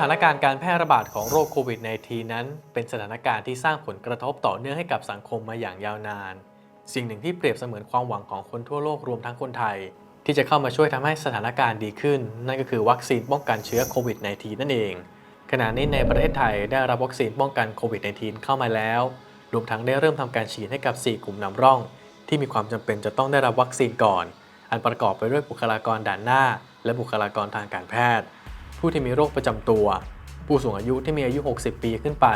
ถานการณ์การแพร่ระบาดของโรคโควิด -19 นั้น เป็นสถานการณ์ที่สร้างผลกระทบต่อเนื่องให้กับสังคมมาอย่างยาวนาน สิ่งหนึ่งที่เปรียบเสมือนความหวังของคนทั่วโลกรวมทั้งคนไทย ที่จะเข้ามาช่วยทำให้สถานการณ์ดีขึ้น นั่นก็คือวัคซีนป้องกันเชื้อโควิด -19 นั่นเอง ขณะนี้ในประเทศไทยได้รับวัคซีนป้องกันโควิด -19 เข้ามาแล้ว รวมทั้งได้เริ่มทำการฉีดให้กับ 4 กลุ่มนำร่อง ที่มีความจำเป็นจะต้องได้รับวัคซีนก่อน อันประกอบไปด้วยบุคลากรด่านหน้า และบุคลากรทางการแพทย์ ผู้ที่มีโรคประจำตัว ผู้สูงอายุที่มีอายุ 60 ปีขึ้นไป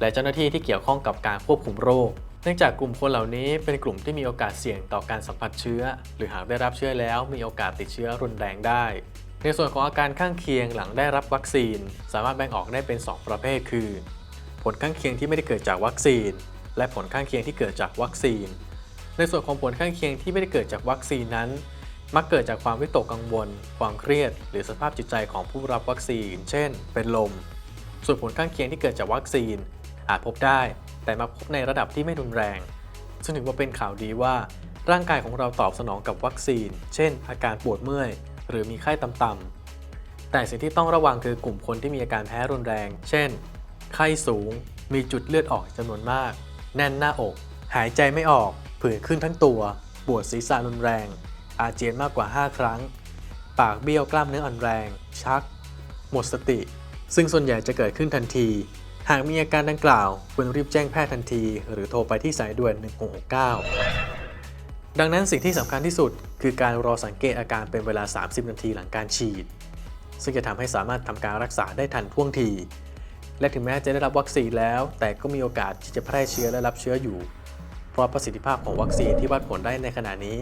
และเจ้าหน้าที่ที่เกี่ยวข้องกับการควบคุมโรค เนื่องจากกลุ่มคนเหล่านี้เป็นกลุ่มที่มีโอกาสเสี่ยงต่อการสัมผัสเชื้อ หรือหากได้รับเชื้อแล้วมีโอกาสติดเชื้อรุนแรงได้ ในส่วนของอาการข้างเคียงหลังได้รับวัคซีน สามารถแบ่งออกได้เป็น 2 ประเภท คือ ผลข้างเคียงที่ไม่ได้เกิดจากวัคซีน และผลข้างเคียงที่เกิดจากวัคซีน ในส่วนของผลข้างเคียงที่ไม่ได้เกิดจากวัคซีนนั้น มักเกิดจากความวิตกกังวล ความเครียด หรือสภาพจิตใจของผู้รับวัคซีน เช่น เป็นลม ส่วนผลข้างเคียงที่เกิดจากวัคซีน อาจพบได้ แต่มาพบในระดับที่ไม่รุนแรง ซึ่งถือว่าเป็นข่าวดีว่า ร่างกายของเราตอบสนองกับวัคซีน เช่น อาการปวดเมื่อย หรือมีไข้ต่ำๆ แต่สิ่งที่ต้องระวังคือกลุ่มคนที่มีอาการแพ้รุนแรง เช่น ไข้สูง มีจุดเลือดออกจำนวนมาก แน่นหน้าอก หายใจไม่ออก ผื่นขึ้นทั้งตัว ปวดศีรษะรุนแรง อาเจียนมากกว่า 5 ครั้ง ปากเบี้ยวกล้ามเนื้ออ่อนแรง ชัก หมดสติ ซึ่งส่วนใหญ่จะเกิดขึ้นทันที หากมีอาการดังกล่าวควรรีบแจ้งแพทย์ทันที หรือโทรไปที่สายด่วน 1669 ดังนั้นสิ่งที่สำคัญที่สุด คือการรอสังเกตอาการเป็นเวลา 30 นาทีหลังการฉีด ซึ่งจะทำให้สามารถทำการรักษาได้ทันท่วงที และถึงแม้จะได้รับวัคซีนแล้ว แต่ก็มีโอกาสที่จะแพร่เชื้อและรับเชื้ออยู่เพราะประสิทธิภาพของวัคซีนที่วัดผลได้ในขณะนี้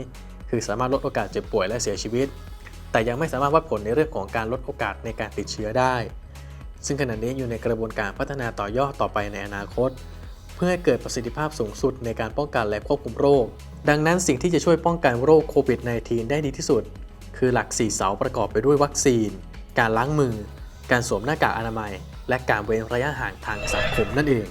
คือสามารถลดโอกาสเจ็บป่วยและเสียชีวิต แต่ยังไม่สามารถวัดผลในเรื่องของการลดโอกาสในการติดเชื้อได้ ซึ่งขณะนี้อยู่ในกระบวนการพัฒนาต่อยอดต่อไปในอนาคต เพื่อให้เกิดประสิทธิภาพสูงสุดในการป้องกันและควบคุมโรค ดังนั้นสิ่งที่จะช่วยป้องกันโรคโควิด -19 ได้ดีที่สุด คือหลัก 4 เสาประกอบไปด้วยวัคซีน การล้างมือ การสวมหน้ากากอนามัย และการเว้นระยะห่างทางสังคมนั่นเอง